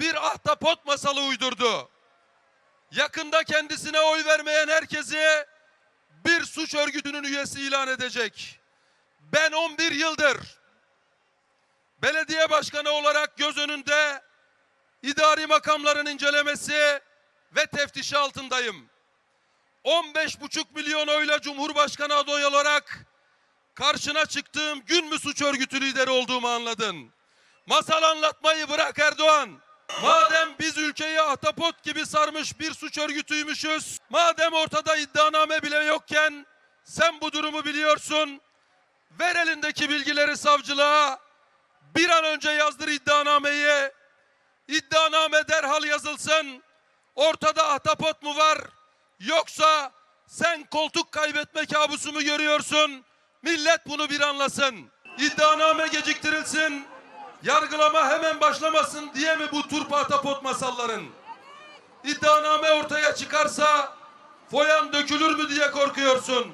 bir ahtapot masalı uydurdu. Yakında kendisine oy vermeyen herkesi bir suç örgütünün üyesi ilan edecek. Ben 11 yıldır belediye başkanı olarak göz önünde idari makamların incelemesi ve teftişi altındayım. 15,5 milyon oyla Cumhurbaşkanı adayı olarak karşına çıktığım gün mü suç örgütü lideri olduğumu anladın. Masal anlatmayı bırak Erdoğan. Madem biz ülkeyi ahtapot gibi sarmış bir suç örgütüymüşüz, madem ortada iddianame bile yokken sen bu durumu biliyorsun, ver elindeki bilgileri savcılığa, bir an önce yazdır iddianameyi, iddianame derhal yazılsın, ortada ahtapot mu var, yoksa sen koltuk kaybetme kabusu mu görüyorsun, millet bunu bir anlasın. İddianame geciktirilsin, yargılama hemen başlamasın diye mi bu turp ahtapot masalların? İddianame ortaya çıkarsa foyan dökülür mü diye korkuyorsun.